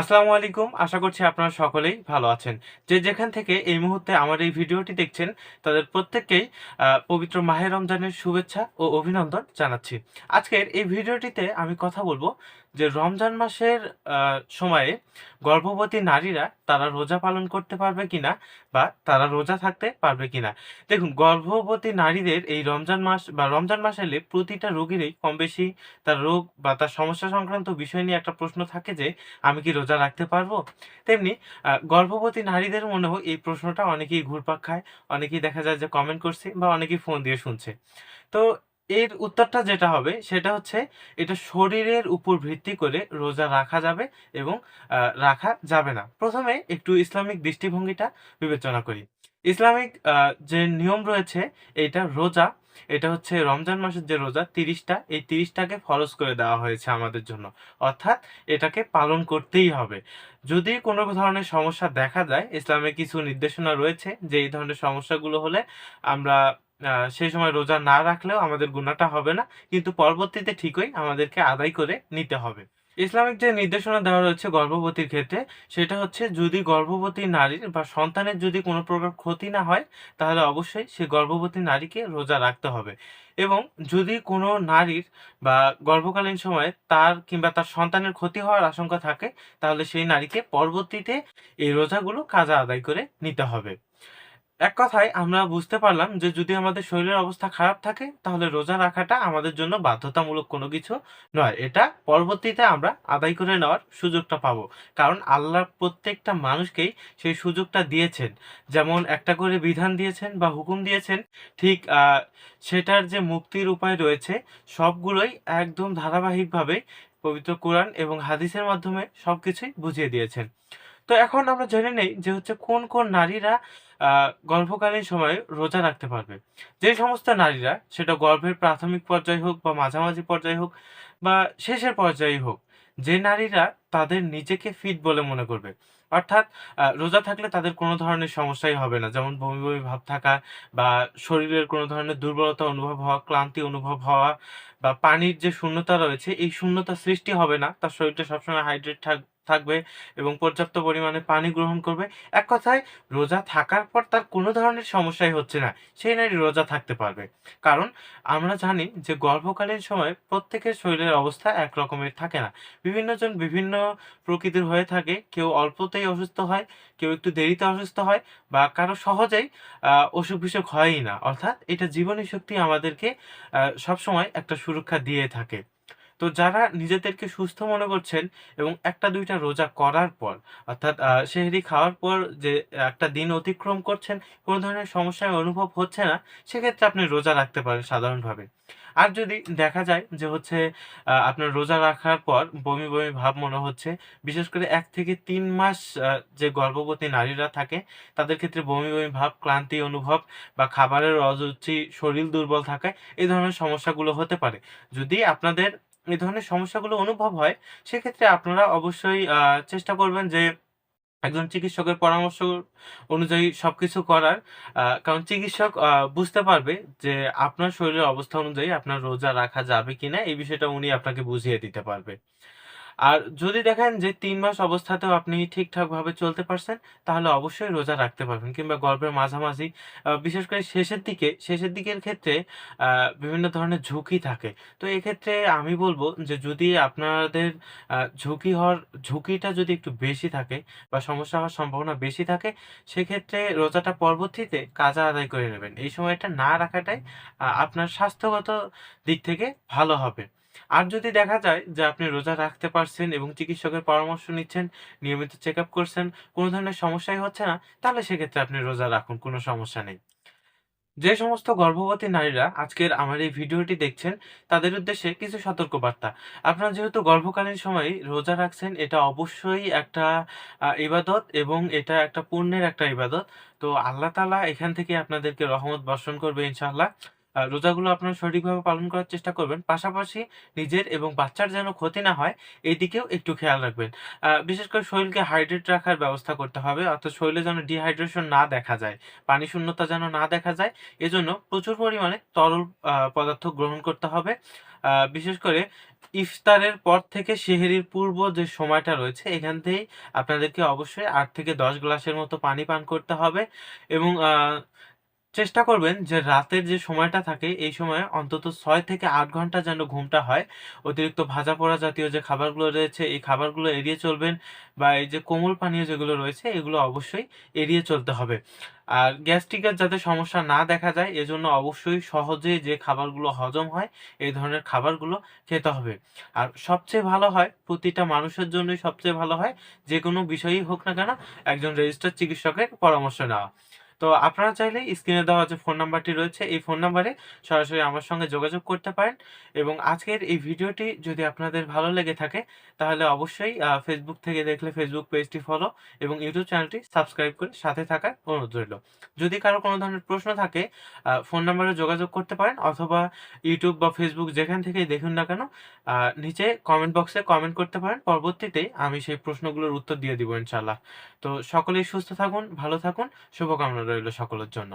আসসালামু আলাইকুম, আশা করছি আপনারা সকলেই ভালো আছেন। যে যেখান থেকে এই মুহূর্তে আমার এই ভিডিওটি দেখছেন, তাদের প্রত্যেককেই পবিত্র মাহে রমজানের শুভেচ্ছা ও অভিনন্দন জানাচ্ছি। আজকের এই ভিডিওটিতে আমি কথা বলব যে রমজান মাসের সময়ে গর্ভবতী নারীরা তারা রোজা পালন করতে পারবে কিনা বা তারা রোজা থাকতে পারবে কিনা। দেখুন, গর্ভবতী নারীদের এই রমজান মাস বা রমজান মাস এলে প্রতিটা রোগীরই কম বেশি তার রোগ বা তার সমস্যা সংক্রান্ত বিষয় নিয়ে একটা প্রশ্ন থাকে যে, আমি কি রাখতে পারব? তেমনি গর্ভবতী নারীদের মনে মনেও এই প্রশ্নটা অনেকেই ঘুরপাক খায়, অনেকেই দেখা যায় যে কমেন্ট করছে বা অনেকেই ফোন দিয়ে শুনছে। তো এর উত্তরটা যেটা হবে, সেটা হচ্ছে এটা শরীরের উপর ভিত্তি করে রোজা রাখা যাবে এবং রাখা যাবে না। প্রথমে একটু ইসলামিক দৃষ্টিভঙ্গিটা বিবেচনা করি। ইসলামিক যে নিয়ম রয়েছে এটা রোজা এটা হচ্ছে রমজান মাসের যে রোজা, তিরিশটা, এই তিরিশটাকে ফরজ করে দেওয়া হয়েছে আমাদের জন্য। অর্থাৎ এটাকে পালন করতেই হবে। যদি কোনো ধরনের সমস্যা দেখা যায়, ইসলামে কিছু নির্দেশনা রয়েছে যে এই ধরনের সমস্যাগুলো হলে আমরা সেই সময় রোজা না রাখলেও আমাদের গুণাটা হবে না, কিন্তু পরবর্তীতে ঠিকই আমাদেরকে আদায় করে নিতে হবে। ইসলামিক যে নির্দেশনা দেওয়া রয়েছে গর্ভবতীর ক্ষেত্রে, সেটা হচ্ছে যদি গর্ভবতী নারীর বা সন্তানের যদি কোনো প্রকার ক্ষতি না হয়, তাহলে অবশ্যই সে গর্ভবতী নারীকে রোজা রাখতে হবে। এবং যদি কোনো নারীর বা গর্ভকালীন সময়ে তার কিংবা তার সন্তানের ক্ষতি হওয়ার আশঙ্কা থাকে, তাহলে সেই নারীকে পরবর্তীতে এই রোজাগুলো কাজা আদায় করে নিতে হবে। এক কথায় আমরা বুঝতে পারলাম যে যদি আমাদের শরীরের অবস্থা খারাপ থাকে, তাহলে রোজা রাখাটা আমাদের জন্য বাধ্যতামূলক কোনো কিছু নয়। এটা পরবর্তীতে আমরা আদায় করে নেওয়ার সুযোগটা পাবো। কারণ আল্লাহ প্রত্যেকটা মানুষকেই সেই সুযোগটা দিয়েছেন। যেমন একটা করে বিধান দিয়েছেন বা হুকুম দিয়েছেন, ঠিক সেটার যে মুক্তির উপায় রয়েছে, সবগুলোই একদম ধারাবাহিকভাবে পবিত্র কোরআন এবং হাদিসের মাধ্যমে সবকিছুই বুঝিয়ে দিয়েছেন। তো এখন আমরা জেনে নেই যে হচ্ছে কোন কোন নারীরা গর্ভকালীন সময়ে রোজা রাখতে পারবে। যে সমস্ত নারীরা সেটা গর্ভের প্রাথমিক পর্যায়ে হোক বা মাঝামাঝি পর্যায়ে হোক বা শেষের পর্যায়ে হোক, যে নারীরা তাদের নিজেকে ফিট বলে মনে করবে। অর্থাৎ রোজা থাকলে তাদের কোনো ধরনের সমস্যাই হবে না। যেমন বমি বমি ভাব থাকা বা শরীরের কোনো ধরনের দুর্বলতা অনুভব হওয়া, ক্লান্তি অনুভব হওয়া বা পানির যে শূন্যতা রয়েছে, এই শূন্যতা সৃষ্টি হবে না। তার শরীরটা সবসময় হাইড্রেট থাকবে এবং পর্যাপ্ত পরিমাণে পানি গ্রহণ করবে। এক কথায়, রোজা থাকার পর তার কোনো ধরনের সমস্যাই হচ্ছে না। সেই নারী রোজা থাকতে পারবে। কারণ, আমরা জানি যে গর্ভকালীন সময় প্রত্যেকের শরীরের অবস্থা এক রকমের থাকে না। বিভিন্ন জন বিভিন্ন প্রকৃতির হয়ে থাকে। কেউ অল্পতেই অসুস্থ হয়, কেউ একটু দেরিতে অসুস্থ হয় বা কারও সহজেই অসুখ বিসুখ হয়ই না। অর্থাৎ, এটা জীবনী শক্তি আমাদেরকে সবসময় একটা সুরক্ষা দিয়ে থাকে। তো যারা নিজেদেরকে সুস্থ মনে করছেন এবং একটা দুইটা রোজা করার পর, অর্থাৎ সেহরি খাওয়ার পর যে, একটা দিন অতিক্রম করছেন, কোনো ধরনের সমস্যায় অনুভব হচ্ছে না, সেক্ষেত্রে আপনি রোজা রাখতে পারেন সাধারণভাবে। আর যদি দেখা যায় যে হচ্ছে আপনার রোজা রাখার পর বমি বমি ভাব মনে হচ্ছে, বিশেষ করে এক থেকে তিন মাস যে গর্ভবতী নারীরা থাকে, তাদের ক্ষেত্রে বমি বমি ভাব, ক্লান্তি অনুভব বা খাবারের অরুচি, শরীর দুর্বল থাকায় এই ধরনের সমস্যাগুলো হতে পারে। যদি আপনাদের এই ধরনের সমস্যাগুলো অনুভব হয়, সেক্ষেত্রে আপনারা অবশ্যই চেষ্টা করবেন যে একজন চিকিৎসকের পরামর্শ অনুযায়ী সবকিছু করার কারণ চিকিৎসক বুঝতে পারবে যে আপনার শরীরের অবস্থা অনুযায়ী আপনার রোজা রাখা যাবে কিনা, এই বিষয়টা উনি আপনাকে বুঝিয়ে দিতে পারবে। আর যদি দেখেন যে তিন মাস অবস্থাতেও আপনি ঠিকঠাকভাবে চলতে পারছেন, তাহলে অবশ্যই রোজা রাখতে পারবেন কিংবা গর্ভের মাঝামাঝি বিশেষ করে শেষের দিকে, শেষের দিকের ক্ষেত্রে বিভিন্ন ধরনের ঝুঁকি থাকে। তো এক্ষেত্রে আমি বলব যে যদি আপনাদের ঝুঁকি হওয়ার, ঝুঁকিটা যদি একটু বেশি থাকে বা সমস্যা হওয়ার সম্ভাবনা বেশি থাকে, সেক্ষেত্রে রোজাটা পরবর্তীতে কাজা আদায় করে নেবেন। এই সময়টা না রাখাটাই আপনার স্বাস্থ্যগত দিক থেকে ভালো হবে। আর যদি দেখা যায় যে আপনি রোজা রাখতে পারছেন এবং চিকিৎসকের পরামর্শ নিচ্ছেন নিয়মিত চেক আপ করছেন কোনো ধরনের সমস্যাই হচ্ছে না তাহলে সেক্ষেত্রে আপনি রোজা রাখুন কোনো সমস্যা নেই। যে সমস্ত গর্ভবতী নারীরা আজকের আমার এই ভিডিওটি দেখছেন তাদের উদ্দেশ্যে কিছু সতর্কবার্তা। আপনারা যেহেতু গর্ভকালীন সময়ে রোজা রাখছেন এটা অবশ্যই একটা ইবাদত এবং এটা একটা পুণ্যের একটা ইবাদত। তো আল্লাহ তাআলা এখান থেকে আপনাদেরকে রহমত বর্ষণ করবে ইনশাআল্লাহ। আহ, রোজাগুলো আপনারা সঠিকভাবে পালন করার চেষ্টা করবেন। পাশাপাশি নিজের এবং বাচ্চার যেন ক্ষতি না হয়, এই দিকেও একটু খেয়াল রাখবেন। বিশেষ করে শরীরকে হাইড্রেট রাখার ব্যবস্থা করতে হবে, অর্থাৎ শরীরে যেন ডিহাইড্রেশন না দেখা যায়, পানি শূন্যতা যেন না দেখা যায়, এজন্য প্রচুর পরিমাণে তরল পদার্থ গ্রহণ করতে হবে। বিশেষ করে ইফতারের পর থেকে সেহরির পূর্ব যে সময়টা রয়েছে, এখান থেকেই আপনাদেরকে অবশ্যই আট থেকে দশ গ্লাসের মতো পানি পান করতে হবে এবং চেষ্টা করবেন যে রাতের যে সময়টা থাকে, এই সময়ে অন্তত ছয় থেকে আট ঘণ্টা যেন ঘুমটা হয়। অতিরিক্ত ভাজা পোড়া জাতীয় যে খাবারগুলো রয়েছে, এই খাবারগুলো এড়িয়ে চলবেন বা এই যে কোমল পানীয় যেগুলো রয়েছে, এগুলো অবশ্যই এড়িয়ে চলতে হবে। আর গ্যাস্ট্রিকের যাতে সমস্যা না দেখা যায়, এজন্য অবশ্যই সহজে যে খাবারগুলো হজম হয়, এই ধরনের খাবারগুলো খেতে হবে। আর সবচেয়ে ভালো হয়, প্রতিটা মানুষের জন্যই সবচেয়ে ভালো হয়, যে কোনো বিষয়ই হোক না কেন, একজন রেজিস্টার চিকিৎসকের পরামর্শ নেওয়া। তো আপনারা চাইলে স্ক্রিনে দেওয়া যে ফোন নাম্বারটি রয়েছে, এই ফোন নাম্বারে সরাসরি আমার সঙ্গে যোগাযোগ করতে পারেন। এবং আজকের এই ভিডিওটি যদি আপনাদের ভালো লেগে থাকে, তাহলে অবশ্যই ফেসবুক থেকে দেখলে ফেসবুক পেজটি ফলো এবং ইউটিউব চ্যানেলটি সাবস্ক্রাইব করে সাথে থাকার অনুরোধ রইল। যদি কারও কোনো ধরনের প্রশ্ন থাকে ফোন নাম্বারে যোগাযোগ করতে পারেন অথবা ইউটিউব বা ফেসবুক যেখান থেকেই দেখুন না কেন নিচে কমেন্ট বক্সে কমেন্ট করতে পারেন। পরবর্তীতে আমি সেই প্রশ্নগুলোর উত্তর দিয়ে দিব ইনশাল্লাহ তো সকলেই সুস্থ থাকুন, ভালো থাকুন, শুভকামনা রইল সকলের জন্য।